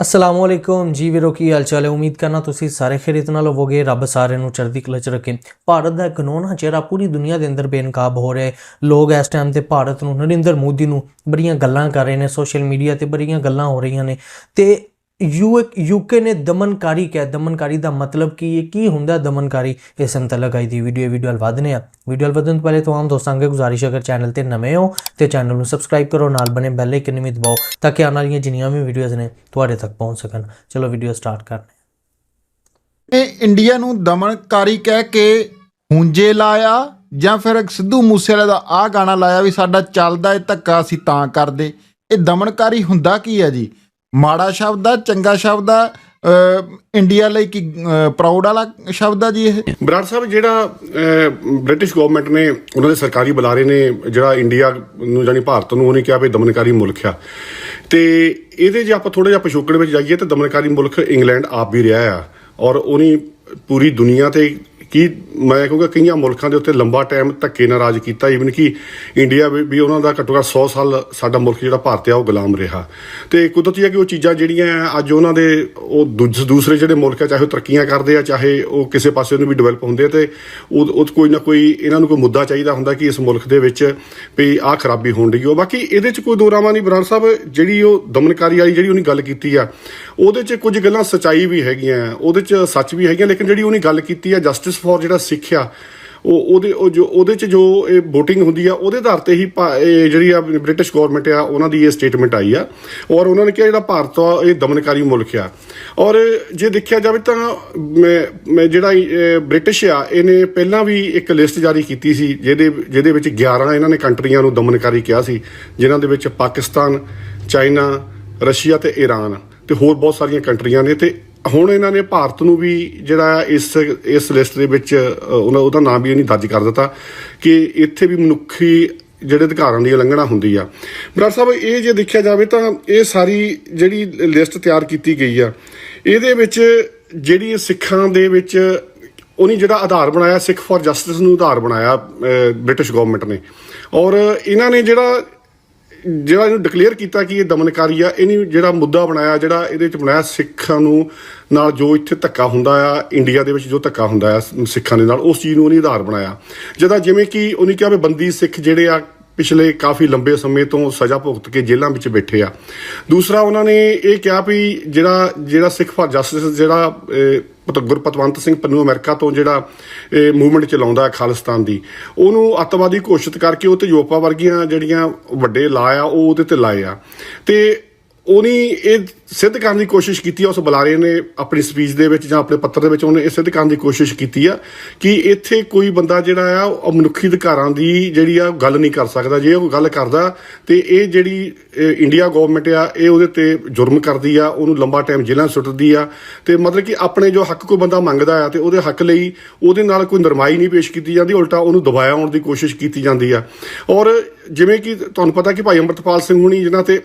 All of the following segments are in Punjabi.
ਅਸਲਾਮ ਵਾਲੇਕੁਮ ਜੀ ਵੀਰੋ, ਕੀ ਹਾਲ ਚਾਲ ਹੈ? ਉਮੀਦ ਕਰਨਾ ਤੁਸੀਂ ਸਾਰੇ ਖੈਰੀਅਤ ਨਾਲ ਹੋਵੋਗੇ। ਰੱਬ ਸਾਰਿਆਂ ਨੂੰ ਚੜ੍ਹਦੀ ਕਲਾ ਚ ਰੱਖੇ। ਭਾਰਤ ਦਾ ਕਾਨੂੰਨ ਚਿਹਰਾ ਪੂਰੀ ਦੁਨੀਆ ਦੇ ਅੰਦਰ ਬੇਨਕਾਬ ਹੋ ਰਿਹਾ ਹੈ। ਲੋਕ ਇਸ ਟਾਈਮ ਤੇ ਭਾਰਤ ਨੂੰ ਨਰਿੰਦਰ ਮੋਦੀ ਨੂੰ ਬੜੀਆਂ ਗੱਲਾਂ ਕਰ ਰਹੇ ਨੇ, ਸੋਸ਼ਲ ਮੀਡੀਆ ਤੇ ਬੜੀਆਂ ਗੱਲਾਂ ਹੋ ਰਹੀਆਂ ਨੇ। ਤੇ ਯੂਕੇ ਨੇ ਦਮਨਕਾਰੀ ਕਿਹਾ। ਦਮਨਕਾਰੀ ਦਾ ਮਤਲਬ ਕੀ ਹੈ? ਕੀ ਹੁੰਦਾ ਦਮਨਕਾਰੀ? ਇਸ ਅੰਤਲਕ ਆਈ ਦੀ ਵੀਡੀਓ ਵੀਡੀਓ ਹਲ ਵਧਨੇ ਆ ਵੀਡੀਓ ਹਲ ਵਧਣ ਤੋਂ ਪਹਿਲੇ ਤਮਾਮ ਦੋਸਤਾਂ ਅੱਗੇ ਗੁਜ਼ਾਰਿਸ਼ ਅਗਰ ਚੈਨਲ ਤੇ ਨਵੇਂ ਹੋ ਤੇ ਚੈਨਲ ਨੂੰ ਸਬਸਕ੍ਰਾਈਬ ਕਰੋ, ਨਾਲ ਬਣੇ ਬੈਲ ਆਈਕਨ ਵੀ ਦਬਾਓ ਤਾਂ ਕਿ ਆਉਣ ਵਾਲੀਆਂ ਜਿੰਨੀਆਂ ਵੀ ਵੀਡੀਓਜ਼ ਨੇ ਤੁਹਾਡੇ ਤੱਕ ਪਹੁੰਚ ਸਕਣ। ਚਲੋ ਵੀਡੀਓ ਸਟਾਰਟ ਕਰਨੇ ਇਹ ਇੰਡੀਆ ਨੂੰ ਦਮਨਕਾਰੀ ਕਹਿ ਕੇ ਹੁੰਜੇ ਲਾਇਆ ਜਾਂ ਫਿਰ ਸਿੱਧੂ ਮੂਸੇਵਾਲੇ ਦਾ ਆਹ ਗਾਣਾ ਲਾਇਆ ਵੀ ਸਾਡਾ ਚੱਲਦਾ ਏ ਧੱਕਾ ਅਸੀਂ ਤਾਂ ਕਰਦੇ। ਇਹ ਦਮਨਕਾਰੀ ਹੁੰਦਾ ਕੀ ਹੈ ਜੀ? ਮਾੜਾ ਸ਼ਬਦ ਆ, ਚੰਗਾ ਸ਼ਬਦ ਆ ਇੰਡੀਆ ਲਈ ਕੀ ਪ੍ਰਾਊਡ ਵਾਲਾ ਸ਼ਬਦ ਆ ਜੀ ਇਹ? ਬਰਾੜ ਸਾਹਿਬ, ਜਿਹੜਾ ਬ੍ਰਿਟਿਸ਼ ਗਵਰਨਮੈਂਟ ਨੇ ਉਹਨਾਂ ਦੇ ਸਰਕਾਰੀ ਬੁਲਾਰੇ ਨੇ ਜਿਹੜਾ ਇੰਡੀਆ ਨੂੰ ਜਾਨੀ ਭਾਰਤ ਨੂੰ, ਉਹਨੇ ਕਿਹਾ ਵੀ ਦਮਨਕਾਰੀ ਮੁਲਕ ਆ। ਤੇ ਇਹਦੇ ਜੇ ਆਪਾਂ ਥੋੜਾ ਜਿਹਾ ਪਿਛੋਕੜ ਵਿੱਚ ਜਾਈਏ, ਤਾਂ ਦਮਨਕਾਰੀ ਮੁਲਕ ਇੰਗਲੈਂਡ ਆਪ ਵੀ ਰਿਹਾ ਆ। ਔਰ ਉਹਨੇ ਪੂਰੀ ਦੁਨੀਆ ਤੇ ਕਿ ਮੈਂ ਕਹੂੰਗਾ ਕਈਆਂ ਮੁਲਕਾਂ ਦੇ ਉੱਤੇ ਲੰਬਾ ਟਾਈਮ ਧੱਕੇ ਨਾਲ ਰਾਜ ਕੀਤਾ ਈਵਨ ਕਿ ਇੰਡੀਆ ਵੀ ਉਹਨਾਂ ਦਾ ਘੱਟੋ ਘੱਟ 100 ਸਾਲ ਸਾਡਾ ਮੁਲਕ ਜਿਹੜਾ ਭਾਰਤ ਆ, ਉਹ ਗੁਲਾਮ ਰਿਹਾ। ਤੇ ਕੁਦਰਤੀ ਹੈ ਕਿ ਉਹ ਚੀਜ਼ਾਂ ਜਿਹੜੀਆਂ ਅੱਜ ਉਹਨਾਂ ਦੇ ਉਹ ਦੂਜ- ਦੂਸਰੇ ਜਿਹੜੇ ਮੁਲਕ ਆ, ਚਾਹੇ ਉਹ ਤਰੱਕੀਆਂ ਕਰਦੇ ਆ, ਚਾਹੇ ਉਹ ਕਿਸੇ ਪਾਸੇ ਨੂੰ ਵੀ ਡਿਵੈਲਪ ਹੁੰਦੇ ਆ, ਤੇ ਉਹ ਕੋਈ ਨਾ ਕੋਈ ਇਹਨਾਂ ਨੂੰ ਕੋਈ ਮੁੱਦਾ ਚਾਹੀਦਾ ਹੁੰਦਾ ਕਿ ਇਸ ਮੁਲਕ ਦੇ ਵਿੱਚ ਵੀ ਆਹ ਖਰਾਬੀ ਹੋਣ ਡਈ ਉਹ ਬਾਕੀ ਇਹਦੇ 'ਚ ਕੋਈ ਦੋਰਾਮਾ ਨਹੀਂ। ਬਰਾੜ ਸਾਹਿਬ, ਜਿਹੜੀ ਉਹ ਦਮਨਕਾਰੀ ਵਾਲੀ ਜਿਹੜੀ ਉਹਨੇ ਗੱਲ ਕੀਤੀ ਆ, ਉਹਦੇ 'ਚ ਕੁਝ ਗੱਲਾਂ ਸਚਾਈ ਵੀ ਹੈਗੀਆਂ, ਉਹਦੇ 'ਚ ਸੱਚ ਵੀ ਹੈਗੀਆਂ, ਲੇਕਿਨ ਜਿਹੜੀ ਉਹਨੇ ਗੱਲ ਕੀਤੀ ਆ, ਜਸਟਿਸ ਫॉर ਜਿਹੜਾ ਸਿੱਖਿਆ, ਉਹ ਉਹਦੇ, ਉਹ ਜੋ, ਉਹਦੇ ਚ ਜੋ ਇਹ VOTING ਹੁੰਦੀ ਆ, ਉਹਦੇ ਆਧਾਰ ਤੇ ਹੀ ਭਾ- ਇਹ ਜਿਹੜੀ ਆ ਬ੍ਰਿਟਿਸ਼ ਗਵਰਨਮੈਂਟ ਆ, ਉਹਨਾਂ ਦੀ ਇਹ ਸਟੇਟਮੈਂਟ ਆਈ ਆ। ਔਰ ਉਹਨਾਂ ਨੇ ਕਿਹਾ ਜਿਹੜਾ ਭਾਰਤ ਆ, ਇਹ ਦਮਨਕਾਰੀ ਮੁਲਕ ਆ। ਔਰ ਜੇ ਦੇਖਿਆ ਜਾਵੇ ਤਾਂ ਮੈਂ ਜਿਹੜਾ ਬ੍ਰਿਟਿਸ਼ ਆ, ਇਹਨੇ ਪਹਿਲਾਂ ਵੀ ਇੱਕ ਲਿਸਟ ਜਾਰੀ ਕੀਤੀ ਸੀ, ਜਿਹਦੇ ਜਿਹਦੇ ਵਿੱਚ 11 ਇਹਨਾਂ ਨੇ ਕੰਟਰੀਆਂ ਨੂੰ ਦਮਨਕਾਰੀ ਕਿਹਾ ਸੀ, ਜਿਨ੍ਹਾਂ ਦੇ ਵਿੱਚ ਪਾਕਿਸਤਾਨ, ਚਾਈਨਾ, ਰਸ਼ੀਆ ਤੇ ਈਰਾਨ ਤੇ ਹੋਰ ਬਹੁਤ ਸਾਰੀਆਂ ਕੰਟਰੀਆਂ ਨੇ ਤੇ ਹੁਣ ਇਹਨਾਂ ਨੇ ਭਾਰਤ ਨੂੰ ਵੀ ਜਿਹੜਾ ਇਸ ਇਸ ਲਿਸਟ ਦੇ ਵਿੱਚ ਉਹਨਾਂ, ਉਹਦਾ ਨਾਮ ਵੀ ਨਹੀਂ ਦਰਜ ਕਰ ਦਿੱਤਾ ਕਿ ਇੱਥੇ ਵੀ ਮਨੁੱਖੀ ਜਿਹੜੇ ਅਧਿਕਾਰਾਂ ਦੀ ਉਲੰਘਣਾ ਹੁੰਦੀ ਆ। ਬਰਾੜ ਸਾਹਿਬ, ਇਹ ਜੇ ਦੇਖਿਆ ਜਾਵੇ ਤਾਂ ਇਹ ਸਾਰੀ ਜਿਹੜੀ ਲਿਸਟ ਤਿਆਰ ਕੀਤੀ ਗਈ ਆ, ਇਹਦੇ ਵਿੱਚ ਜਿਹੜੀ ਸਿੱਖਾਂ ਦੇ ਵਿੱਚ ਉਹਨੇ ਜਿਹੜਾ ਆਧਾਰ ਬਣਾਇਆ, ਸਿੱਖ ਫॉर ਜਸਟਿਸ ਨੂੰ ਆਧਾਰ ਬਣਾਇਆ ਬ੍ਰਿਟਿਸ਼ ਗਵਰਨਮੈਂਟ ਨੇ। ਔਰ ਇਹਨਾਂ ਨੇ ਜਿਹੜਾ ਜਿਹੜਾ ਇਹਨੂੰ ਡਿਕਲੇਅਰ ਕੀਤਾ ਕਿ ਇਹ ਦਮਨਕਾਰੀ ਆ, ਇਹਨੇ ਜਿਹੜਾ ਮੁੱਦਾ ਬਣਾਇਆ, ਜਿਹੜਾ ਇਹਦੇ 'ਚ ਬਣਾਇਆ ਸਿੱਖਾਂ ਨੂੰ ਨਾਲ ਜੋ ਇੱਥੇ ਧੱਕਾ ਹੁੰਦਾ ਆ ਇੰਡੀਆ ਦੇ ਵਿੱਚ ਜੋ ਧੱਕਾ ਹੁੰਦਾ ਆ, ਸਿੱਖਾਂ ਦੇ ਨਾਲ, ਉਸ ਚੀਜ਼ ਨੂੰ ਉਹਨੇ ਆਧਾਰ ਬਣਾਇਆ। ਜਿਹਦਾ ਜਿਵੇਂ ਕਿ ਉਹਨੇ ਕਿਹਾ ਵੀ ਬੰਦੀ ਸਿੱਖ ਜਿਹੜੇ ਆ ਪਿਛਲੇ ਕਾਫੀ ਲੰਬੇ ਸਮੇਂ ਤੋਂ ਸਜ਼ਾ ਭੁਗਤ ਕੇ ਜੇਲ੍ਹਾਂ ਵਿੱਚ ਬੈਠੇ ਆ। ਦੂਸਰਾ, ਉਹਨਾਂ ਨੇ ਇਹ ਕਿਹਾ ਵੀ ਜਿਹੜਾ ਜਿਹੜਾ ਸਿੱਖ ਫਾਰ ਜਸਟਿਸ ਜਿਹੜਾ ਗੁਰਪਤਵੰਤ ਸਿੰਘ ਪੰਨੂ ਅਮਰੀਕਾ ਤੋਂ ਜਿਹੜਾ ਮੂਵਮੈਂਟ ਚਲਾਉਂਦਾ ਹੈ ਖਾਲਿਸਤਾਨ ਦੀ, ਉਹਨੂੰ ਅੱਤਵਾਦੀ ਘੋਸ਼ਿਤ ਕਰਕੇ ਉਹ ਤੇ ਯੋਪਾ ਵਰਗੀਆਂ ਜਿਹੜੀਆਂ ਵੱਡੇ ਲਾ ਆ, ਉਹ ਉਹਦੇ ਤੇ ਲਾਏ ਆ। ਤੇ ਉਹਨੇ ਇਹ ਸਿੱਧ ਕਰਨ ਦੀ ਕੋਸ਼ਿਸ਼ ਕੀਤੀ ਆ, ਉਸ ਬੁਲਾਰੇ ਨੇ ਆਪਣੀ ਸਪੀਚ ਦੇ ਵਿੱਚ ਜਾਂ ਆਪਣੇ ਪੱਤਰ ਦੇ ਵਿੱਚ ਉਹਨੇ ਇਹ ਸਿੱਧ ਕਰਨ ਦੀ ਕੋਸ਼ਿਸ਼ ਕੀਤੀ ਆ ਕਿ ਇੱਥੇ ਕੋਈ ਬੰਦਾ ਜਿਹੜਾ ਆ, ਉਹ ਮਨੁੱਖੀ ਅਧਿਕਾਰਾਂ ਦੀ ਜਿਹੜੀ ਆ ਗੱਲ ਨਹੀਂ ਕਰ ਸਕਦਾ। ਜੇ ਉਹ ਗੱਲ ਕਰਦਾ ਤੇ ਇਹ ਜਿਹੜੀ ਇੰਡੀਆ ਗਵਰਨਮੈਂਟ ਆ, ਇਹ ਉਹਦੇ ਤੇ ਜੁਰਮ ਕਰਦੀ ਆ, ਉਹਨੂੰ ਲੰਬਾ ਟਾਈਮ ਜੇਲ੍ਹਾਂ ਸੁੱਟਦੀ ਆ ਤੇ ਮਤਲਬ ਕਿ ਆਪਣੇ ਜੋ ਹੱਕ ਕੋਈ ਬੰਦਾ ਮੰਗਦਾ ਆ ਤੇ ਉਹਦੇ ਹੱਕ ਲਈ ਉਹਦੇ ਨਾਲ ਕੋਈ ਨਰਮਾਈ ਨਹੀਂ ਪੇਸ਼ ਕੀਤੀ ਜਾਂਦੀ, ਉਲਟਾ ਉਹਨੂੰ ਦਬਾਇਆ ਆਉਣ ਦੀ ਕੋਸ਼ਿਸ਼ ਕੀਤੀ ਜਾਂਦੀ ਆ। ਔਰ ਜਿਵੇਂ ਕਿ ਤੁਹਾਨੂੰ ਪਤਾ ਕਿ ਭਾਈ ਅੰਮ੍ਰਿਤਪਾਲ ਸਿੰਘ ਹੁਣੀ ਜਿਨ੍ਹਾਂ ਤੇ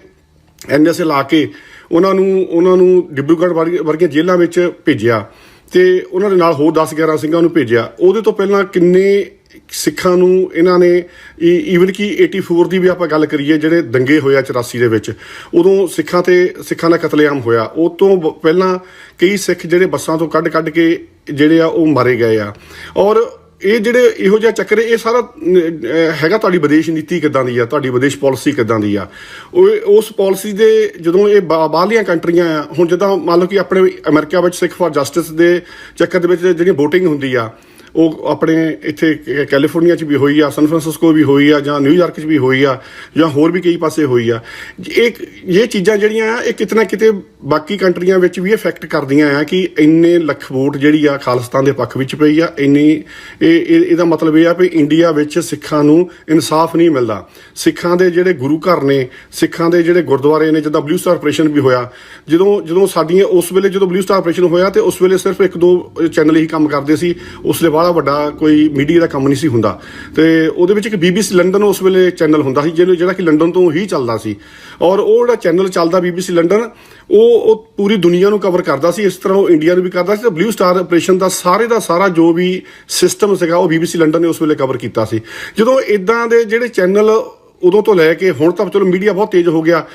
ਐਨਐਸਏ ਲਾ ਕੇ ਉਹਨਾਂ ਨੂੰ ਉਹਨਾਂ ਨੂੰ ਡਿਬਰੂਗੜ੍ਹ ਵਰਗੀ- ਵਰਗੀਆਂ ਜੇਲ੍ਹਾਂ ਵਿੱਚ ਭੇਜਿਆ ਤੇ ਉਹਨਾਂ ਦੇ ਨਾਲ ਹੋਰ 10 11 ਸਿੰਘਾਂ ਨੂੰ ਭੇਜਿਆ। ਉਹਦੇ ਤੋਂ ਪਹਿਲਾਂ ਕਿੰਨੇ ਸਿੱਖਾਂ ਨੂੰ ਇਹਨਾਂ ਨੇ ਈਵਨ ਕਿ 84 ਦੀ ਵੀ ਆਪਾਂ ਗੱਲ ਕਰੀਏ, ਜਿਹੜੇ ਦੰਗੇ ਹੋਇਆ 84 ਦੇ ਵਿੱਚ, ਉਦੋਂ ਸਿੱਖਾਂ ਤੇ, ਸਿੱਖਾਂ ਦਾ ਕਤਲੇਆਮ ਹੋਇਆ। ਉਹ ਤੋਂ ਬ- ਪਹਿਲਾਂ ਕਈ ਸਿੱਖ ਜਿਹੜੇ ਬੱਸਾਂ ਤੋਂ ਕੱਢ ਕੱਢ ਕੇ ਜਿਹੜੇ ਆ ਉਹ ਮਾਰੇ ਗਏ ਆ। ਔਰ ਇਹ ਜਿਹੜੇ ਇਹੋ ਜਿਹਾ ਚੱਕਰ ਇਹ ਸਾਰਾ ਹੈਗਾ ਤੁਹਾਡੀ ਵਿਦੇਸ਼ ਨੀਤੀ ਕਿੱਦਾਂ ਦੀ ਆ, ਤੁਹਾਡੀ ਵਿਦੇਸ਼ ਪਾਲਿਸੀ ਕਿੱਦਾਂ ਦੀ ਆ? ਉਹ, ਉਸ ਪਾਲਿਸੀ ਦੇ ਜਦੋਂ ਇਹ ਬਾਹਰਲੀਆਂ ਕੰਟਰੀਆਂ ਆ, ਹੁਣ ਜਿੱਦਾਂ ਮੰਨ ਲਓ ਕਿ ਆਪਣੇ ਅਮਰੀਕਾ ਵਿੱਚ ਸਿੱਖ ਫਾਰ ਜਸਟਿਸ ਦੇ ਚੱਕਰ ਦੇ ਵਿੱਚ ਜਿਹੜੀ VOTING ਹੁੰਦੀ ਆ ਉਹ ਆਪਣੇ ਇੱਥੇ ਕ- ਕੈਲੀਫੋਰਨੀਆ 'ਚ ਵੀ ਹੋਈ ਆ ਸਨ ਫਰਾਂਸਿਸਕੋ ਵੀ ਹੋਈ ਆ, ਜਾਂ ਨਿਊਯਾਰਕ 'ਚ ਵੀ ਹੋਈ ਆ, ਜਾਂ ਹੋਰ ਵੀ ਕਈ ਪਾਸੇ ਹੋਈ ਆ। ਇਹ ਇਹ ਚੀਜ਼ਾਂ ਜਿਹੜੀਆਂ ਆ, ਇਹ ਕਿਤੇ ਨਾ ਕਿਤੇ ਬਾਕੀ ਕੰਟਰੀਆਂ ਵਿੱਚ ਵੀ ਇਫੈਕਟ ਕਰਦੀਆਂ ਆ ਕਿ ਇੰਨੇ ਲੱਖ ਵੋਟ ਜਿਹੜੀ ਆ ਖਾਲਿਸਤਾਨ ਦੇ ਪੱਖ ਵਿੱਚ ਪਈ ਆ, ਇੰਨੀ ਇਹ, ਇਹ- ਇਹਦਾ ਮਤਲਬ ਇਹ ਆ ਵੀ ਇੰਡੀਆ ਵਿੱਚ ਸਿੱਖਾਂ ਨੂੰ ਇਨਸਾਫ ਨਹੀਂ ਮਿਲਦਾ। ਸਿੱਖਾਂ ਦੇ ਜਿਹੜੇ ਗੁਰੂ ਘਰ ਨੇ, ਸਿੱਖਾਂ ਦੇ ਜਿਹੜੇ ਗੁਰਦੁਆਰੇ ਨੇ, ਜਿੱਦਾਂ ਬਲੂ ਸਟਾਰ ਆਪਰੇਸ਼ਨ ਵੀ ਹੋਇਆ, ਜਦੋਂ ਜਦੋਂ ਸਾਡੀਆਂ ਉਸ ਵੇਲੇ ਜਦੋਂ ਬਲੂ ਸਟਾਰ ਆਪਰੇਸ਼ਨ ਹੋਇਆ ਤੇ ਉਸ ਵੇਲੇ ਸਿਰਫ ਇੱਕ ਦੋ ਚੈਨਲ ਹੀ ਕੰਮ ਕਰਦੇ ਸੀ, ਉਸ ਦੇ ਬਾਅਦ ਬੜਾ ਵੱਡਾ ਕੋਈ ਮੀਡੀਆ ਦਾ ਕੰਮ ਨਹੀਂ ਸੀ ਹੁੰਦਾ। ਤੇ ਉਹਦੇ ਵਿੱਚ ਇੱਕ ਬੀਬੀਸੀ ਲੰਡਨ ਉਸ ਵੇਲੇ ਚੈਨਲ ਹੁੰਦਾ ਸੀ ਜਿਹੜਾ ਕਿ ਲੰਡਨ ਤੋਂ ਹੀ ਚੱਲਦਾ ਸੀ। ਔਰ ਉਹ ਜਿਹੜਾ ਚੈਨਲ ਚੱਲਦਾ ਬੀਬੀਸੀ ਲੰਡਨ ਉਹ ਉਹ ਪੂਰੀ ਦੁਨੀਆ ਨੂੰ ਕਵਰ ਕਰਦਾ ਸੀ, ਇਸ ਤਰ੍ਹਾਂ ਉਹ ਇੰਡੀਆ ਨੂੰ ਵੀ ਕਰਦਾ ਸੀ। ਤੇ ਬਲੂ ਸਟਾਰ ਆਪਰੇਸ਼ਨ ਦਾ ਸਾਰੇ ਦਾ ਸਾਰਾ ਜੋ ਵੀ ਸਿਸਟਮ ਸੀਗਾ, ਉਹ ਬੀਬੀਸੀ ਲੰਡਨ ਨੇ ਉਸ ਵੇਲੇ ਕਵਰ ਕੀਤਾ ਸੀ। ਜਦੋਂ ਇਦਾਂ ਦੇ ਜਿਹੜੇ ਚੈਨਲ ਉਦੋਂ ਤੋਂ ਲੈ ਕੇ ਹੁਣ ਤਾਂ ਚਲੋ ਮੀਡੀਆ ਬਹੁਤ ਤੇਜ਼ ਹੋ ਗਿਆ।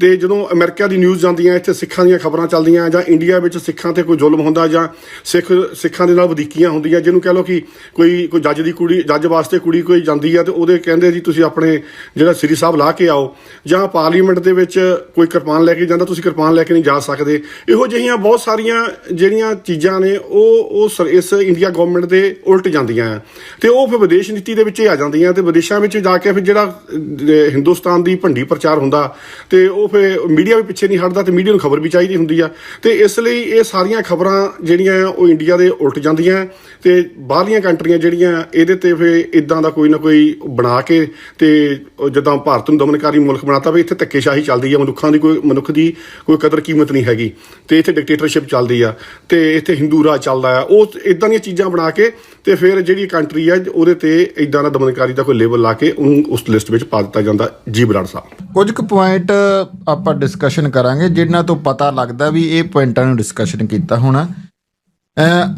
ਤੇ ਜਦੋਂ ਅਮਰੀਕਾ ਦੀ ਨਿਊਜ਼ ਜਾਂਦੀਆਂ, ਇੱਥੇ ਸਿੱਖਾਂ ਦੀਆਂ ਖਬਰਾਂ ਚੱਲਦੀਆਂ, ਜਾਂ ਇੰਡੀਆ ਵਿੱਚ ਸਿੱਖਾਂ ਤੇ ਕੋਈ ਜ਼ੁਲਮ ਹੁੰਦਾ, ਜਾਂ ਸਿੱਖ, ਸਿੱਖਾਂ ਦੇ ਨਾਲ ਵਧੀਕੀਆਂ ਹੁੰਦੀਆਂ, ਜਿਹਨੂੰ ਕਹਿ ਲਓ ਕਿ ਕੋਈ ਕੋਈ ਜੱਜ ਦੀ ਕੁੜੀ, ਜੱਜ ਵਾਸਤੇ ਕੁੜੀ ਕੋਈ ਜਾਂਦੀ ਆ, ਤੇ ਉਹਦੇ ਕਹਿੰਦੇ ਜੀ, ਤੁਸੀਂ ਆਪਣੇ ਜਿਹੜਾ ਸ੍ਰੀ ਸਾਹਿਬ ਲਾ ਕੇ ਆਓ। ਜਾਂ ਪਾਰਲੀਮੈਂਟ ਦੇ ਵਿੱਚ ਕੋਈ ਕਿਰਪਾਨ ਲੈ ਕੇ ਜਾਂਦਾ, ਤੁਸੀਂ ਕਿਰਪਾਨ ਲੈ ਕੇ ਨਹੀਂ ਜਾ ਸਕਦੇ। ਇਹੋ ਜਿਹੀਆਂ ਬਹੁਤ ਸਾਰੀਆਂ ਜਿਹੜੀਆਂ ਚੀਜ਼ਾਂ ਨੇ, ਉਹ ਉਹ ਸਰ- ਇਸ ਇੰਡੀਆ ਗਵਰਨਮੈਂਟ ਦੇ ਉਲਟ ਜਾਂਦੀਆਂ ਆ। ਤੇ ਉਹ ਫਿਰ ਵਿਦੇਸ਼ ਨੀਤੀ ਦੇ ਵਿੱਚ ਹੀ ਆ ਜਾਂਦੀਆਂ, ਤੇ ਵਿਦੇਸ਼ਾਂ ਵਿੱਚ ਜਾ ਕੇ ਫਿਰ ਜਿਹੜਾ ਹਿੰਦੁਸਤਾਨ ਦੀ ਭੰਡੀ ਪ੍ਰਚਾਰ ਹੁੰਦਾ, ਤੇ ਉਹ ਉਹ ਫਿਰ ਮੀਡੀਆ ਵੀ ਪਿੱਛੇ ਨਹੀਂ ਹਟਦਾ ਤੇ ਮੀਡੀਆ ਨੂੰ ਖਬਰ ਵੀ ਚਾਹੀਦੀ ਹੁੰਦੀ ਆ। ਤੇ ਇਸ ਲਈ ਇਹ ਸਾਰੀਆਂ ਖਬਰਾਂ ਜਿਹੜੀਆਂ ਉਹ ਇੰਡੀਆ ਦੇ ਉਲਟ ਜਾਂਦੀਆਂ। ਤੇ ਬਾਹਰਲੀਆਂ ਕੰਟਰੀਆਂ ਜਿਹੜੀਆਂ, ਇਹਦੇ ਤੇ ਫਿਰ ਇਦਾਂ ਦਾ ਕੋਈ ਨਾ ਕੋਈ ਬਣਾ ਕੇ ਤੇ ਉਹ ਜਿੱਦਾਂ ਭਾਰਤ ਨੂੰ ਦਮਨਕਾਰੀ ਮੁਲਕ ਬਣਾਤਾ ਵੀ ਇੱਥੇ ਧੱਕੇਸ਼ਾਹੀ ਚੱਲਦੀ ਆ, ਮਨੁੱਖਾਂ ਦੀ ਕੋਈ, ਮਨੁੱਖ ਦੀ ਕੋਈ ਕਦਰ ਕੀਮਤ ਨਹੀਂ ਹੈਗੀ। ਤੇ ਇੱਥੇ ਡਿਕਟੇਟਰਸ਼ਿਪ ਚੱਲਦੀ ਆ। ਤੇ ਇੱਥੇ ਹਿੰਦੂ ਰਾਜ ਚੱਲਦਾ ਆ। ਉਹ ਇਦਾਂ ਦੀਆਂ ਚੀਜ਼ਾਂ ਬਣਾ ਕੇ ਤੇ ਫਿਰ ਜਿਹੜੀ ਕੰਟਰੀ ਆ, ਉਹਦੇ ਤੇ ਇਦਾਂ ਦਾ ਦਮਨਕਾਰੀ ਦਾ ਕੋਈ ਲੇਬਲ ਲਾ ਕੇ ਉਹਨੂੰ ਉਸ ਲਿਸਟ ਵਿੱਚ ਪਾ ਦਿੱਤਾ ਜਾਂਦਾ ਜੀ ਬਰਾੜ ਸਾਹਿਬ। ਕੁਝ ਕੁ ਪੁਆਇੰਟ ਆਪਾਂ ਡਿਸਕਸ਼ਨ ਕਰਾਂਗੇ, ਜਿਨ੍ਹਾਂ ਤੋਂ ਪਤਾ ਲੱਗਦਾ ਵੀ ਇਹ ਪੁਆਇੰਟਾਂ ਨੂੰ ਡਿਸਕਸ਼ਨ ਕੀਤਾ ਹੋਣਾ।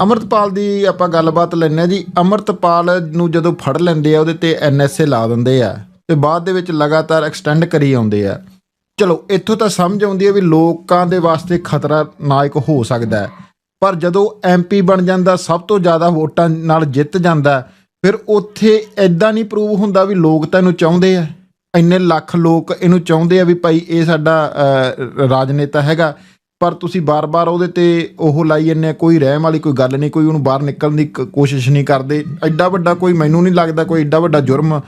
ਅਮਰਤਪਾਲ ਦੀ ਆਪਾਂ ਗੱਲਬਾਤ ਲੈਂਦੇ ਹਾਂ ਜੀ। ਅਮਰਤਪਾਲ ਨੂੰ ਜਦੋਂ ਫੜ ਲੈਂਦੇ ਆ, ਉਹਦੇ ਤੇ ਐਨਐਸਏ ਲਾ ਦਿੰਦੇ ਆ ਤੇ ਬਾਅਦ ਦੇ ਵਿੱਚ ਲਗਾਤਾਰ ਐਕਸਟੈਂਡ ਕਰੀ ਆਉਂਦੇ ਆ। ਚਲੋ, ਇੱਥੋਂ ਤਾਂ ਸਮਝ ਆਉਂਦੀ ਹੈ ਵੀ ਲੋਕਾਂ ਦੇ ਵਾਸਤੇ ਖਤਰਾ ਨਾਇਕ ਹੋ ਸਕਦਾ ਹੈ। ਪਰ ਜਦੋਂ ਐਮਪੀ ਬਣ ਜਾਂਦਾ, ਸਭ ਤੋਂ ਜ਼ਿਆਦਾ ਵੋਟਾਂ ਨਾਲ ਜਿੱਤ ਜਾਂਦਾ, ਫਿਰ ਉੱਥੇ ਐਦਾਂ ਨਹੀਂ ਪ੍ਰੂਵ ਹੁੰਦਾ ਵੀ ਲੋਕ ਤਾਂ ਇਹਨੂੰ ਚਾਹੁੰਦੇ ਆ। ਇੰਨੇ ਲੱਖ ਲੋਕ ਇਹਨੂੰ ਚਾਹੁੰਦੇ ਆ ਵੀ ਭਾਈ ਇਹ ਸਾਡਾ ਰਾਜਨੇਤਾ ਹੈਗਾ। ਪਰ ਤੁਸੀਂ ਬਾਰ-ਬਾਰ ਉਹਦੇ ਤੇ ਉਹ ਲਾਈ ਜੰਨੇ ਕੋਈ ਰਹਿਮ ਵਾਲੀ ਕੋਈ ਗੱਲ ਨਹੀਂ, ਕੋਈ ਉਹਨੂੰ ਬਾਹਰ ਨਿਕਲਣ ਦੀ ਕ- ਕੋਸ਼ਿਸ਼ ਨਹੀਂ ਕਰਦੇ। ਐਡਾ ਵੱਡਾ ਕੋਈ ਮੈਨੂੰ ਨਹੀਂ ਲੱਗਦਾ ਕੋਈ ਐਡਾ ਵੱਡਾ ਜੁਰਮ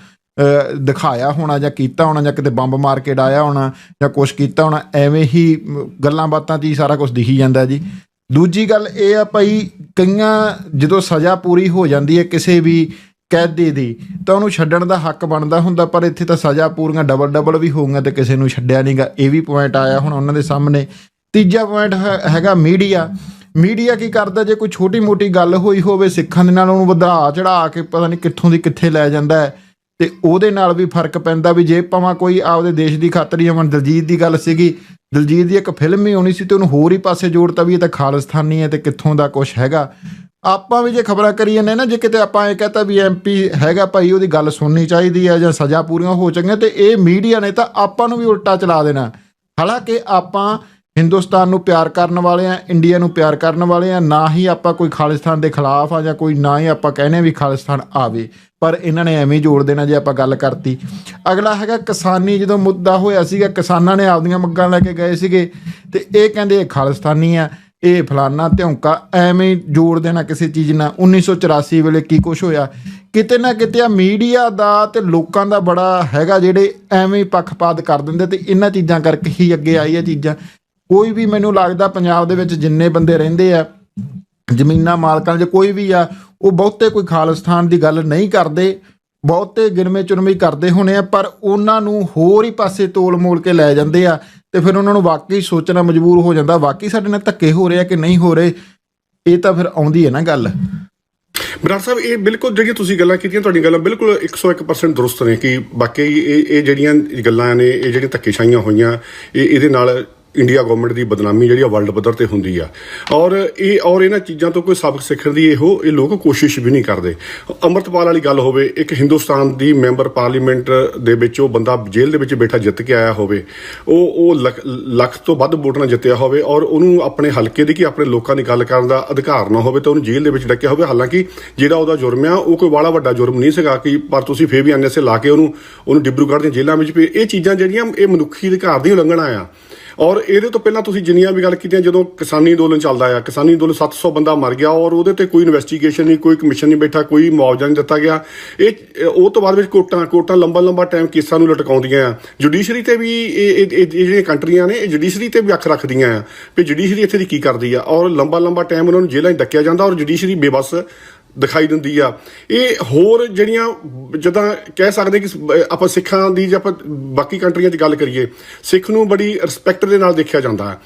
ਦਿਖਾਇਆ ਹੋਣਾ ਜਾਂ ਕੀਤਾ ਹੋਣਾ ਜਾਂ ਕਿਤੇ ਬੰਬ ਮਾਰ ਕੇ ਡਾਇਆ ਹੋਣਾ ਜਾਂ ਕੁਛ ਕੀਤਾ ਹੋਣਾ, ਐਵੇਂ ਹੀ ਗੱਲਾਂ ਬਾਤਾਂ 'ਚ ਹੀ ਸਾਰਾ ਕੁਝ ਦਿਖੀ ਜਾਂਦਾ ਜੀ। ਦੂਜੀ ਗੱਲ ਇਹ ਆ ਭਾਈ, ਕਈਆਂ ਜਦੋਂ ਸਜ਼ਾ ਪੂਰੀ ਹੋ ਜਾਂਦੀ ਹੈ ਕਿਸੇ ਵੀ ਕੈਦੀ ਦੀ, ਤਾਂ ਉਹਨੂੰ ਛੱਡਣ ਦਾ ਹੱਕ ਬਣਦਾ ਹੁੰਦਾ, ਪਰ ਇੱਥੇ ਤਾਂ ਸਜ਼ਾ ਪੂਰੀਆਂ ਡਬਲ ਡਬਲ ਵੀ ਹੋਊਗੀਆਂ ਤੇ ਕਿਸੇ ਨੂੰ ਛੱਡਿਆ ਨਹੀਂਗਾ ਇਹ ਵੀ ਪੁਆਇੰਟ ਆਇਆ ਹੁਣ ਉਹਨਾਂ ਦੇ ਸਾਹਮਣੇ। ਤੀਜਾ ਪੁਆਇੰਟ ਹੈਗਾ ਮੀਡੀਆ। ਮੀਡੀਆ ਕੀ ਕਰਦਾ, ਜੇ ਕੋਈ ਛੋਟੀ ਮੋਟੀ ਗੱਲ ਹੋਈ ਹੋਵੇ, ਸਿੱਖਾਂ ਦੇ ਨਾਲ ਉਹਨੂੰ ਵਧਾ ਚੜਾ ਕੇ ਪਤਾ ਨਹੀਂ ਕਿੱਥੋਂ ਦੀ ਕਿੱਥੇ ਲੈ ਜਾਂਦਾ ਹੈ, ਤੇ ਉਹਦੇ ਨਾਲ ਵੀ ਫ਼ਰਕ ਪੈਂਦਾ ਵੀ ਜੇ ਭਾਵੇਂ ਕੋਈ ਆਪਦੇ ਦੇਸ਼ ਦੀ ਖਾਤਰ ਹੀ ਅਮਨ ਦਲਜੀਤ ਦੀ ਗੱਲ ਸੀਗੀ ਦਲਜੀਤ ਦੀ ਇੱਕ ਫਿਲਮ ਹੀ ਆਉਣੀ ਸੀ ਤੇ ਉਹਨੂੰ ਹੋਰ ਹੀ ਪਾਸੇ ਜੋੜਤਾ ਵੀ ਇਹ ਤਾਂ ਖਾਲਿਸਤਾਨੀ ਹੈ ਤੇ ਕਿੱਥੋਂ ਦਾ ਕੁਝ ਹੈਗਾ। ਆਪਾਂ ਵੀ ਜੇ ਖਬਰਾਂ ਕਰੀ ਜਾਂਦੇ ਨਾ, ਜੇ ਕਿਤੇ ਆਪਾਂ ਇਹ ਕਹਤਾ ਵੀ ਐਮਪੀ ਹੈਗਾ ਭਾਈ, ਉਹਦੀ ਗੱਲ ਸੁਣਨੀ ਚਾਹੀਦੀ ਹੈ ਜਾਂ ਸਜ਼ਾ ਪੂਰੀਆਂ ਹੋ ਚੰਗੀਆਂ ਤੇ ਇਹ ਮੀਡੀਆ ਨੇ ਤਾਂ ਆਪਾਂ ਨੂੰ ਵੀ ਉਲਟਾ ਚਲਾ ਦੇਣਾ। ਹਾਲਾਂਕਿ ਆਪਾਂ ਹਿੰਦੁਸਤਾਨ ਨੂੰ ਪਿਆਰ ਕਰਨ ਵਾਲੇ ਆ, ਇੰਡੀਆ ਨੂੰ ਪਿਆਰ ਕਰਨ ਵਾਲੇ ਆ, ਨਾ ਹੀ ਆਪਾਂ ਕੋਈ ਖਾਲਿਸਤਾਨ ਦੇ ਖਿਲਾਫ ਆ ਜਾਂ ਕੋਈ ਨਾ ਹੀ ਆਪਾਂ ਕਹਿੰਦੇ ਵੀ ਖਾਲਿਸਤਾਨ ਆਵੇ। ਪਰ ਇਹਨਾਂ ਨੇ ਐਵੇਂ ਜੋੜ ਦੇਣਾ ਜੇ ਆਪਾਂ ਗੱਲ ਕਰਤੀ। ਅਗਲਾ ਹੈਗਾ ਕਿਸਾਨੀ, ਜਦੋਂ ਮੁੱਦਾ ਹੋਇਆ ਸੀਗਾ, ਕਿਸਾਨਾਂ ਨੇ ਆਪਦੀਆਂ ਮੰਗਾਂ ਲੈ ਕੇ ਗਏ ਸੀਗੇ ਤੇ ਇਹ ਕਹਿੰਦੇ ਇਹ ਖਾਲਿਸਤਾਨੀ ਆ, ਇਹ ਫਲਾਨਾ ਧੌਂਕਾ, ਐਵੇਂ ਜੋੜ ਦੇਣਾ ਕਿਸੇ ਚੀਜ਼ ਨਾਲ। 1984 ਵੇਲੇ ਕੀ ਕੁਝ ਹੋਇਆ? ਕਿਤੇ ਨਾ ਕਿਤੇ ਆ ਮੀਡੀਆ ਦਾ ਤੇ ਲੋਕਾਂ ਦਾ ਬੜਾ ਹੈਗਾ ਜਿਹੜੇ ਐਵੇਂ ਹੀ ਪੱਖਪਾਤ ਕਰ ਦਿੰਦੇ ਤੇ ਇਹਨਾਂ ਚੀਜ਼ਾਂ ਕਰਕੇ ਹੀ ਅੱਗੇ ਆਈ ਇਹ ਚੀਜ਼ਾਂ। ਕੋਈ ਵੀ ਮੈਨੂੰ ਲੱਗਦਾ ਪੰਜਾਬ ਦੇ ਵਿੱਚ ਜਿੰਨੇ ਬੰਦੇ ਰਹਿੰਦੇ ਆ, ਜ਼ਮੀਨਾਂ ਮਾਲਕਾਂ 'ਚ ਕੋਈ ਵੀ ਆ, ਉਹ ਬਹੁਤੇ ਕੋਈ ਖਾਲਿਸਤਾਨ ਦੀ ਗੱਲ ਨਹੀਂ ਕਰਦੇ, ਬਹੁਤੇ ਗਿਣਵੇਂ ਚੁਣਵੇਂ ਕਰਦੇ ਹੋਣੇ ਆ, ਪਰ ਉਹਨਾਂ ਨੂੰ ਹੋਰ ਹੀ ਪਾਸੇ ਤੋਲ ਮੋਲ ਕੇ ਲੈ ਜਾਂਦੇ ਆ ਤੇ ਫਿਰ ਉਹਨਾਂ ਨੂੰ ਵਾਕਈ ਸੋਚਣਾ ਮਜਬੂਰ ਹੋ ਜਾਂਦਾ, ਵਾਕਈ ਸਾਡੇ ਨਾਲ ਧੱਕੇ ਹੋ ਰਹੇ ਆ ਕਿ ਨਹੀਂ ਹੋ ਰਹੇ, ਇਹ ਤਾਂ ਫਿਰ ਆਉਂਦੀ ਹੈ ਨਾ ਗੱਲ। ਬਰਾੜ ਸਾਹਿਬ, ਇਹ ਬਿਲਕੁਲ ਜਿਹੜੀਆਂ ਤੁਸੀਂ ਗੱਲਾਂ ਕੀਤੀਆਂ, ਤੁਹਾਡੀਆਂ ਗੱਲਾਂ ਬਿਲਕੁਲ 101% ਦਰੁਸਤ ਨੇ ਕਿ ਵਾਕਈ ਇਹ ਇਹ ਜਿਹੜੀਆਂ ਗੱਲਾਂ ਨੇ, ਇਹ ਜਿਹੜੀਆਂ ਧੱਕੇਸ਼ਾਹੀਆਂ ਹੋਈਆਂ, ਇਹ ਇਹਦੇ ਨਾਲ ਇੰਡੀਆ ਗਵਰਨਮੈਂਟ ਦੀ ਬਦਨਾਮੀ ਜਿਹੜੀ ਆ ਵਰਲਡ ਪੱਧਰ ਤੇ ਹੁੰਦੀ ਆ। ਔਰ ਇਹ ਔਰ ਇਹਨਾਂ ਚੀਜ਼ਾਂ ਤੋਂ ਕੋਈ ਸਬਕ ਸਿੱਖਣ ਦੀ ਇਹੋ ਇਹ ਲੋਕ ਕੋਸ਼ਿਸ਼ ਵੀ ਨਹੀਂ ਕਰਦੇ। ਅੰਮ੍ਰਿਤਪਾਲ ਵਾਲੀ ਗੱਲ ਹੋਵੇ, ਇੱਕ ਹਿੰਦੁਸਤਾਨ ਦੀ ਮੈਂਬਰ ਪਾਰਲੀਮੈਂਟ ਦੇ ਵਿੱਚ ਉਹ ਬੰਦਾ ਜੇਲ੍ਹ ਦੇ ਵਿੱਚ ਬੈਠਾ ਜਿੱਤ ਕੇ ਆਇਆ ਹੋਵੇ, ਉਹ ਉਹ ਲੱਖ- ਲੱਖ ਤੋਂ ਵੱਧ ਵੋਟ ਨਾਲ ਜਿੱਤਿਆ ਹੋਵੇ ਔਰ ਉਹਨੂੰ ਆਪਣੇ ਹਲਕੇ ਦੀ ਕਿ ਆਪਣੇ ਲੋਕਾਂ ਦੀ ਗੱਲ ਕਰਨ ਦਾ ਅਧਿਕਾਰ ਨਾ ਹੋਵੇ ਤਾਂ ਉਹਨੂੰ ਜੇਲ੍ਹ ਦੇ ਵਿੱਚ ਡੱਕਿਆ ਹੋਵੇ। ਹਾਲਾਂਕਿ ਜਿਹੜਾ ਉਹਦਾ ਜੁਰਮ ਆ, ਉਹ ਕੋਈ ਵਾਲਾ ਵੱਡਾ ਜੁਰਮ ਨਹੀਂ ਸੀਗਾ ਕਿ ਪਰ ਤੁਸੀਂ ਫੇਰ ਵੀ ਐਨਐਸਏ ਲਾ ਕੇ ਉਹਨੂੰ ਉਹਨੂੰ ਡਿਬਰੂਗੜ੍ਹ ਦੀਆਂ ਜੇਲ੍ਹਾਂ ਵਿੱਚ ਵੀ ਇਹ ਚੀਜ਼ਾਂ ਜਿਹੜੀਆਂ ਇਹ ਮਨੁੱਖੀ ਅਧਿਕਾਰ ਦੀ ਉਲੰਘਣਾ ਆ। ਔਰ ਇਹਦੇ ਤੋਂ ਪਹਿਲਾਂ ਤੁਸੀਂ ਜਿੰਨੀਆਂ ਵੀ ਗੱਲ ਕੀਤੀਆਂ, ਜਦੋਂ ਕਿਸਾਨੀ ਅੰਦੋਲਨ ਚੱਲਦਾ ਆ, ਕਿਸਾਨੀ ਅੰਦੋਲਨ 700 ਬੰਦਾ ਮਰ ਗਿਆ ਔਰ ਉਹਦੇ ਤੇ ਕੋਈ ਇਨਵੈਸਟੀਗੇਸ਼ਨ ਨਹੀਂ, ਕੋਈ ਕਮਿਸ਼ਨ ਨਹੀਂ ਬੈਠਾ, ਕੋਈ ਮੁਆਵਜ਼ਾ ਨਹੀਂ ਦਿੱਤਾ ਗਿਆ। ਇਹ ਉਹ ਤੋਂ ਬਾਅਦ ਵਿੱਚ ਕੋਟਾਂ ਕੋਟਾਂ ਲੰਬਾ ਲੰਬਾ ਟਾਈਮ ਕੇਸਾਂ ਨੂੰ ਲਟਕਾਉਂਦੀਆਂ ਆ। ਜੁਡੀਸ਼ਰੀ ਤੇ ਵੀ ਇਹ ਜਿਹੜੀਆਂ ਕੰਟਰੀਆਂ ਨੇ, ਇਹ ਜੁਡੀਸ਼ਰੀ ਤੇ ਵੀ ਅੱਖ ਰੱਖਦੀਆਂ ਆ। ਵੀ ਜੁਡੀਸ਼ਰੀ ਇੱਥੇ ਦੀ ਕੀ ਕਰਦੀ ਆ? ਔਰ ਲੰਬਾ ਲੰਬਾ ਟਾਈਮ ਉਹਨਾਂ ਨੂੰ ਜੇਲ੍ਹਾਂ 'ਚ ਡੱਕਿਆ ਜਾਂਦਾ ਔਰ ਜੁਡੀਸ਼ਰੀ ਬੇਬਸ ਦਿਖਾਈ ਦਿੰਦੀ ਆ। ਇਹ ਹੋਰ ਜਿਹੜੀਆਂ ਜਦਾਂ ਕਹਿ ਸਕਦੇ ਕਿ ਆਪਾਂ ਸਿੱਖਾਂ ਦੀ ਜੇ ਆਪਾਂ ਬਾਕੀ ਕੰਟਰੀਆਂ 'ਚ ਗੱਲ ਕਰੀਏ, ਸਿੱਖ ਨੂੰ ਬੜੀ ਰਿਸਪੈਕਟ ਦੇ ਨਾਲ ਦੇਖਿਆ ਜਾਂਦਾ। ਹੈ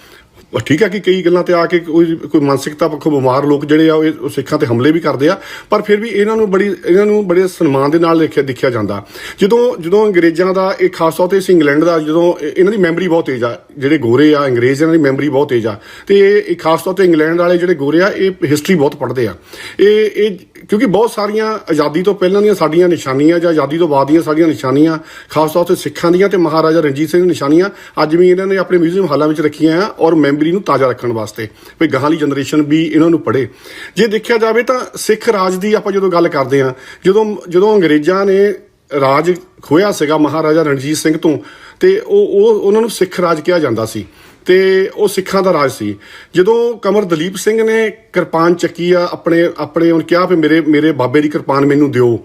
ਠੀਕ ਹੈ ਕਿ ਕਈ ਗੱਲਾਂ ਤੇ ਆ ਕੇ ਕੋਈ ਕੋਈ ਮਾਨਸਿਕਤਾ ਪੱਖੋਂ ਬਿਮਾਰ ਲੋਕ ਜਿਹੜੇ ਆ, ਉਹ ਸਿੱਖਾਂ ਤੇ ਹਮਲੇ ਵੀ ਕਰਦੇ ਆ, ਪਰ ਫਿਰ ਵੀ ਇਹਨਾਂ ਨੂੰ ਬੜੀ, ਇਹਨਾਂ ਨੂੰ ਬੜੇ ਸਨਮਾਨ ਦੇ ਨਾਲ ਦੇਖਿਆ ਦੇਖਿਆ ਜਾਂਦਾ। ਜਦੋਂ ਜਦੋਂ ਅੰਗਰੇਜ਼ਾਂ ਦਾ ਇਹ ਖਾਸ ਤੌਰ ਤੇ ਇਸ ਇੰਗਲੈਂਡ ਦਾ, ਜਦੋਂ ਇਹਨਾਂ ਦੀ ਮੈਮਰੀ ਬਹੁਤ ਤੇਜ਼ ਆ, ਜਿਹੜੇ ਗੋਰੇ ਆ, ਅੰਗਰੇਜ਼ ਇਹਨਾਂ ਦੀ ਮੈਮਰੀ ਬਹੁਤ ਤੇਜ਼ ਆ। ਤੇ ਇਹ ਖਾਸ ਤੌਰ ਤੇ ਇੰਗਲੈਂਡ ਵਾਲੇ ਜਿਹੜੇ ਗੋਰੇ ਆ, ਇਹ ਹਿਸਟਰੀ ਬਹੁਤ ਪੜ੍ਹਦੇ ਆ। ਇਹ ਇਹ ਕਿਉਂਕਿ ਬਹੁਤ ਸਾਰੀਆਂ ਆਜ਼ਾਦੀ ਤੋਂ ਪਹਿਲਾਂ ਦੀਆਂ ਸਾਡੀਆਂ ਨਿਸ਼ਾਨੀਆਂ ਜਾਂ ਆਜ਼ਾਦੀ ਤੋਂ ਬਾਅਦ ਦੀਆਂ ਸਾਡੀਆਂ ਨਿਸ਼ਾਨੀਆਂ, ਖਾਸ ਤੌਰ ਤੇ ਸਿੱਖਾਂ ਦੀਆਂ ਤੇ ਮਹਾਰਾਜਾ ਰਣਜੀਤ ਸਿੰਘ ਦੀਆਂ ਨਿਸ਼ਾਨੀਆਂ, ਅੱਜ ਵੀ ਇਹਨਾਂ ਨੇ ਆਪਣੇ ਮਿਊਜ਼ੀਅਮ ਹਾਲਾਂ ਵਿੱਚ ਰੱਖੀਆਂ ਆ ਔਰ ਮੈਮਰੀ ਨੂੰ ਤਾਜ਼ਾ ਰੱਖਣ ਵਾਸਤੇ। ਵੀ ਗਾਹਾਂ ਵਾਲੀ ਜਨਰੇਸ਼ਨ ਵੀ ਇਹਨਾਂ ਨੂੰ ਪੜ੍ਹੇ। ਜੇ ਦੇਖਿਆ ਜਾਵੇ ਤਾਂ ਸਿੱਖ ਰਾਜ ਦੀ ਆਪਾਂ ਜਦੋਂ ਗੱਲ ਕਰਦੇ ਆ ਜਦੋਂ ਜਦੋਂ ਅੰਗਰੇਜ਼ਾਂ ਨੇ ਰਾਜ ਖੋਇਆ ਸੀਗਾ ਮਹਾਰਾਜਾ ਰਣਜੀਤ ਸਿੰਘ ਤੋਂ, ਤੇ ਉਹ ਉਹ, ਉਹਨਾਂ ਨੂੰ ਸਿੱਖ ਰਾਜ ਕਿਹਾ ਜਾਂਦਾ ਸੀ। ਤੇ ਉਹ ਸਿੱਖਾਂ ਦਾ ਰਾਜ ਸੀ। ਜਦੋਂ ਕਮਰ ਦਲੀਪ ਸਿੰਘ ਨੇ ਕਿਰਪਾਨ ਚੱਕੀ ਆ, ਆਪਣੇ ਆਪਣੇ ਉਹਨੇ ਕਿਹਾ ਵੀ ਮੇਰੇ ਮੇਰੇ ਬਾਬੇ ਦੀ ਕਿਰਪਾਨ ਮੈਨੂੰ ਦਿਓ,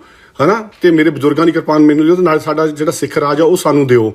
ਹਨਾ? ਤੇ ਮੇਰੇ ਬਜ਼ੁਰਗਾਂ ਦੀ ਕਿਰਪਾਨ ਮੈਨੂੰ ਦਿਓ ਤੇ ਨਾਲ ਸਾਡਾ ਜਿਹੜਾ ਸਿੱਖ ਰਾਜ ਆ, ਉਹ ਸਾਨੂੰ ਦਿਓ,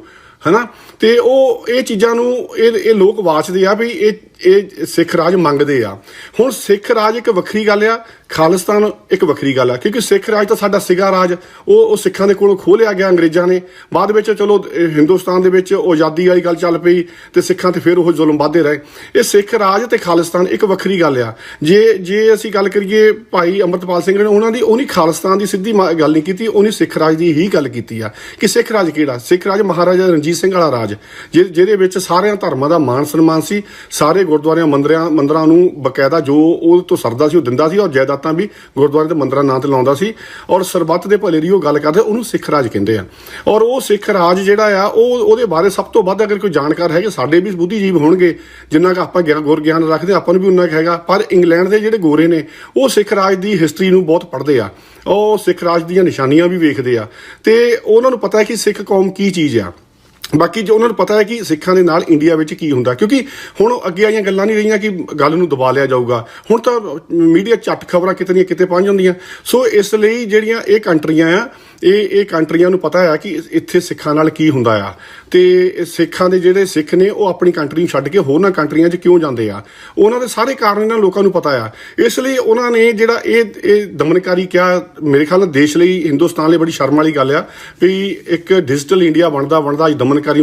ਹਨਾ? ਤੇ ਉਹ ਇਹ ਚੀਜ਼ਾਂ ਨੂੰ, ਇਹ ਇਹ ਲੋਕ ਵਾਚਦੇ ਆ ਵੀ ਇਹ ਇਹ ਸਿੱਖ ਰਾਜ ਮੰਗਦੇ ਆ। ਹੁਣ ਸਿੱਖ ਰਾਜ ਇੱਕ ਵੱਖਰੀ ਗੱਲ ਆ ਖਾਲਿਸਤਾਨ ਇੱਕ ਵੱਖਰੀ ਗੱਲ ਆ, ਕਿਉਂਕਿ ਸਿੱਖ ਰਾਜ ਤਾਂ ਸਾਡਾ ਸਿਗਾ ਰਾਜ, ਉਹ ਉਹ ਸਿੱਖਾਂ ਦੇ ਕੋਲੋਂ ਖੋਹ ਲਿਆ ਗਿਆ ਅੰਗਰੇਜ਼ਾਂ ਨੇ। ਬਾਅਦ ਵਿੱਚ ਚਲੋ ਹਿੰਦੁਸਤਾਨ ਦੇ ਵਿੱਚ ਉਹ ਆਜ਼ਾਦੀ ਵਾਲੀ ਗੱਲ ਚੱਲ ਪਈ ਤੇ ਸਿੱਖਾਂ ਤੇ ਫਿਰ ਉਹ ਜ਼ੁਲਮ ਵੱਧਦੇ ਰਹੇ। ਇਹ ਸਿੱਖ ਰਾਜ ਤੇ ਖਾਲਿਸਤਾਨ ਇੱਕ ਵੱਖਰੀ ਗੱਲ ਆ। ਜੇ ਜੇ ਅਸੀਂ ਗੱਲ ਕਰੀਏ ਭਾਈ ਅਮਰਤਪਾਲ ਸਿੰਘ ਨੇ, ਉਹਨਾਂ ਦੀ ਉਹਨੀ ਖਾਲਿਸਤਾਨ ਦੀ ਸਿੱਧੀ ਮਾ- ਗੱਲ ਨਹੀਂ ਕੀਤੀ ਉਹਨੇ ਸਿੱਖ ਰਾਜ ਦੀ ਹੀ ਗੱਲ ਕੀਤੀ ਆ। ਕਿ ਸਿੱਖ ਰਾਜ ਕਿਹੜਾ? ਸਿੱਖ ਰਾਜ ਮਹਾਰਾਜਾ ਰਣਜੀਤ ਸਿੰਘ ਵਾਲਾ ਰਾਜ ਜਿਹ- ਜਿਹਦੇ ਵਿੱਚ ਸਾਰਿਆਂ ਧਰਮਾਂ ਦਾ ਮਾਣ ਸਨਮਾਨ ਸੀ, ਸਾਰੇ ਗੁਰਦੁਆਰਿਆਂ ਮੰਦਿਰਾਂ ਮੰਦਰਾਂ ਨੂੰ ਬਕਾਇਦਾ ਜੋ ਉਹ ਤੋਂ ਸਰਦਾ ਸੀ, ਉਹ ਦਿੰਦਾ ਸੀ, ਔਰ ਜਾਇਦਾਦਾਂ ਵੀ ਗੁਰਦੁਆਰੇ ਤੇ ਮੰਦਰਾਂ ਨਾਂ ਤੇ ਲਾਉਂਦਾ ਸੀ ਔਰ ਸਰਬੱਤ ਦੇ ਭਲੇ ਦੀ ਉਹ ਗੱਲ ਕਰਦੇ, ਉਹਨੂੰ ਸਿੱਖ ਰਾਜ ਕਹਿੰਦੇ ਆ। ਔਰ ਉਹ ਸਿੱਖ ਰਾਜ ਜਿਹੜਾ ਆ, ਉਹ ਉਹਦੇ ਬਾਰੇ ਸਭ ਤੋਂ ਵੱਧ ਅਗਰ ਕੋਈ ਜਾਣਕਾਰ ਹੈਗੇ, ਸਾਡੇ ਵੀ ਬੁੱਧੀਜੀਵ ਹੋਣਗੇ, ਜਿੰਨਾ ਕੁ ਆਪਾਂ ਗਿਆਨ, ਗੁਰ ਗਿਆਨ ਰੱਖਦੇ ਆਪਾਂ ਨੂੰ ਵੀ ਉਨਾ ਕੁ ਹੈਗਾ। ਪਰ ਇੰਗਲੈਂਡ ਦੇ ਜਿਹੜੇ ਗੋਰੇ ਨੇ, ਉਹ ਸਿੱਖ ਰਾਜ ਦੀ ਹਿਸਟਰੀ ਨੂੰ ਬਹੁਤ ਪੜ੍ਹਦੇ ਆ। ਉਹ ਸਿੱਖ ਰਾਜ ਦੀਆਂ ਨਿਸ਼ਾਨੀਆਂ ਵੀ ਵੇਖਦੇ ਆ। ਤੇ ਉਹਨਾਂ ਨੂੰ ਪਤਾ ਹੈ ਕਿ ਸਿੱਖ ਕੌਮ ਕੀ ਚੀਜ਼ ਆ। ਬਾਕੀ ਜੋ ਉਹਨਾਂ ਨੂੰ ਪਤਾ ਹੈ ਕਿ ਸਿੱਖਾਂ ਦੇ ਨਾਲ ਇੰਡੀਆ ਵਿੱਚ ਕੀ ਹੁੰਦਾ, ਕਿਉਂਕਿ ਹੁਣ ਅੱਗੇ ਆਈਆਂ ਗੱਲਾਂ ਨਹੀਂ ਰਹੀਆਂ ਕਿ ਗੱਲ ਨੂੰ ਦਬਾ ਲਿਆ ਜਾਊਗਾ। ਹੁਣ ਤਾਂ ਮੀਡੀਆ ਝੱਟ ਖਬਰਾਂ ਕਿਤੇ ਦੀਆਂ ਕਿਤੇ ਪਹੁੰਚ ਜਾਂਦੀਆਂ। ਸੋ ਇਸ ਲਈ ਜਿਹੜੀਆਂ ਇਹ ਕੰਟਰੀਆਂ ਆ ਇਹ ਇਹ ਕੰਟਰੀਆਂ ਨੂੰ ਪਤਾ ਆ ਕਿ ਇੱਥੇ ਸਿੱਖਾਂ ਨਾਲ ਕੀ ਹੁੰਦਾ ਆ। ਤੇ ਸਿੱਖਾਂ ਦੇ ਜਿਹੜੇ ਸਿੱਖ ਨੇ, ਉਹ ਆਪਣੀ ਕੰਟਰੀ ਨੂੰ ਛੱਡ ਕੇ ਹੋਰਨਾਂ ਕੰਟਰੀਆਂ 'ਚ ਕਿਉਂ ਜਾਂਦੇ ਆ? ਉਹਨਾਂ ਦੇ ਸਾਰੇ ਕਾਰਨ ਇਹਨਾਂ ਲੋਕਾਂ ਨੂੰ ਪਤਾ ਆ। ਇਸ ਲਈ ਉਹਨਾਂ ਨੇ ਜਿਹੜਾ ਇਹ ਇਹ ਦਮਨਕਾਰੀ ਕਿਹਾ, ਮੇਰੇ ਖਿਆਲ ਨਾਲ ਦੇਸ਼ ਲਈ, ਹਿੰਦੁਸਤਾਨ ਲਈ ਬੜੀ ਸ਼ਰਮ ਵਾਲੀ ਗੱਲ ਆ, ਵੀ ਇੱਕ ਡਿਜੀਟਲ ਇੰਡੀਆ ਬਣਦਾ ਬਣਦਾ ਅੱਜ ਦਮਨਕਾਰੀ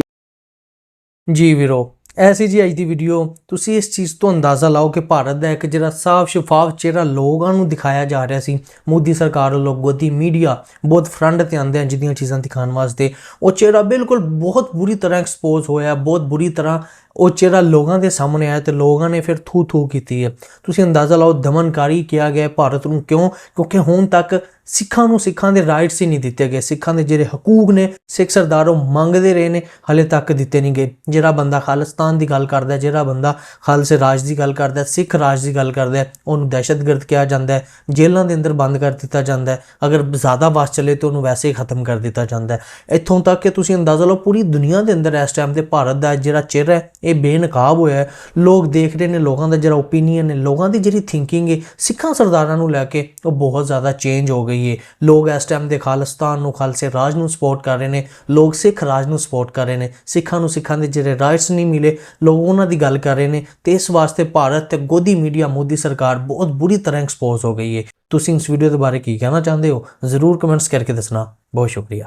ਜੀ ਵੀਰੋ। ਐਸੀ ਜੀ ਅੱਜ ਦੀ ਵੀਡੀਓ ਤੁਸੀਂ ਇਸ ਚੀਜ਼ ਤੋਂ ਅੰਦਾਜ਼ਾ ਲਾਓ ਕਿ ਭਾਰਤ ਦਾ ਇੱਕ ਜਿਹੜਾ ਸਾਫ਼ ਸ਼ਫਾਫ ਚਿਹਰਾ ਲੋਕਾਂ ਨੂੰ ਦਿਖਾਇਆ ਜਾ ਰਿਹਾ ਸੀ। ਮੋਦੀ ਸਰਕਾਰ ਵੱਲੋਂ ਗੋਦੀ ਮੀਡੀਆ ਬਹੁਤ ਫਰੰਟ ਤੇ ਆਂਦੇ ਆ ਜਿਹਦੀਆਂ ਚੀਜ਼ਾਂ ਦਿਖਾਉਣ ਵਾਸਤੇ। ਉਹ ਚਿਹਰਾ ਬਿਲਕੁਲ ਬਹੁਤ ਬੁਰੀ ਤਰ੍ਹਾਂ ਐਕਸਪੋਜ਼ ਹੋਇਆ, ਬਹੁਤ ਬੁਰੀ ਤਰ੍ਹਾਂ ਉਹ ਚਿਹਰਾ ਲੋਕਾਂ ਦੇ ਸਾਹਮਣੇ ਆਇਆ ਤੇ ਲੋਕਾਂ ਨੇ ਫਿਰ ਥੂ ਥੂ ਕੀਤੀ ਹੈ। ਤੁਸੀਂ ਅੰਦਾਜ਼ਾ ਲਾਓ ਦਮਨਕਾਰੀ ਕਿਹਾ ਗਿਆ ਭਾਰਤ ਨੂੰ ਕਿਉਂ? ਕਿਉਂਕਿ ਹੁਣ ਤੱਕ ਸਿੱਖਾਂ ਨੂੰ ਸਿੱਖਾਂ ਦੇ ਰਾਈਟਸ ਹੀ ਨਹੀਂ ਦਿੱਤੇ ਗਏ। ਸਿੱਖਾਂ ਦੇ ਜਿਹੜੇ ਹਕੂਕ ਨੇ, ਸਿੱਖ ਸਰਦਾਰ ਉਹ ਮੰਗਦੇ ਰਹੇ ਨੇ, ਹਲੇ ਤੱਕ ਦਿੱਤੇ ਨਹੀਂ ਗਏ। ਜਿਹੜਾ ਬੰਦਾ ਖਾਲਿਸਤਾਨ ਦੀ ਗੱਲ ਕਰਦਾ ਹੈ, ਜਿਹੜਾ ਬੰਦਾ ਖਾਲਸੇ ਰਾਜ ਦੀ ਗੱਲ ਕਰਦਾ ਹੈ, ਸਿੱਖ ਰਾਜ ਦੀ ਗੱਲ ਕਰਦਾ ਹੈ, ਉਹਨੂੰ ਦਹਿਸ਼ਤਗਰਦ ਕਿਹਾ ਜਾਂਦਾ ਹੈ, ਜੇਲ੍ਹਾਂ ਦੇ ਅੰਦਰ ਬੰਦ ਕਰ ਦਿੱਤਾ ਜਾਂਦਾ ਹੈ। ਅਗਰ ਜ਼ਿਆਦਾ ਵਸ ਚੱਲੇ ਤਾਂ ਉਹਨੂੰ ਵੈਸੇ ਹੀ ਖਤਮ ਕਰ ਦਿੱਤਾ ਜਾਂਦਾ ਹੈ। ਇੱਥੋਂ ਤੱਕ ਕਿ ਤੁਸੀਂ ਅੰਦਾਜ਼ਾ ਲਓ ਪੂਰੀ ਦੁਨੀਆ ਦੇ ਅੰਦਰ ਇਸ ਟਾਈਮ ਤੇ ਭਾਰਤ ਦਾ ਜਿਹੜਾ ਚਿਹਰਾ ਹੈ ਇਹ ਬੇਨਕਾਬ ਹੋਇਆ ਲੋਕ ਦੇਖ ਰਹੇ ਨੇ, ਲੋਕਾਂ ਦਾ ਜਿਹੜਾ ਓਪੀਨੀਅਨ ਹੈ, ਲੋਕਾਂ ਦੀ ਜਿਹੜੀ ਥਿੰਕਿੰਗ ਹੈ, ਸਿੱਖਾਂ ਸਰਦਾਰਾਂ ਨੂੰ ਲੈ ਕੇ ਉਹ ਬਹੁਤ ਜ਼ਿਆਦਾ ਚੇਂਜ ਹੋ ਗਈ ਹੈ। ਲੋਕ ਇਸ ਟਾਈਮ ਦੇ ਖਾਲਿਸਤਾਨ ਨੂੰ, ਖਾਲਸੇ ਰਾਜ ਨੂੰ ਸਪੋਰਟ ਕਰ ਰਹੇ ਨੇ। ਲੋਕ ਸਿੱਖ ਰਾਜ ਨੂੰ ਸਪੋਰਟ ਕਰ ਰਹੇ ਨੇ। ਸਿੱਖਾਂ ਨੂੰ, ਸਿੱਖਾਂ ਦੇ ਜਿਹੜੇ ਰਾਈਟਸ ਨਹੀਂ ਮਿਲੇ, ਲੋਕ ਉਹਨਾਂ ਦੀ ਗੱਲ ਕਰ ਰਹੇ ਨੇ। ਤੇ ਇਸ ਵਾਸਤੇ ਭਾਰਤ ਤੇ ਗੋਦੀ ਮੀਡੀਆ ਮੋਦੀ ਸਰਕਾਰ ਬਹੁਤ ਬੁਰੀ ਤਰ੍ਹਾਂ ਐਕਸਪੋਜ਼ ਹੋ ਗਈ ਹੈ। ਤੁਸੀਂ ਇਸ ਵੀਡੀਓ ਦੇ ਬਾਰੇ ਕੀ ਕਹਿਣਾ ਚਾਹੁੰਦੇ ਹੋ? ਜ਼ਰੂਰ ਕਮੈਂਟਸ ਕਰਕੇ ਦੱਸਣਾ। ਬਹੁਤ ਸ਼ੁਕਰੀਆ।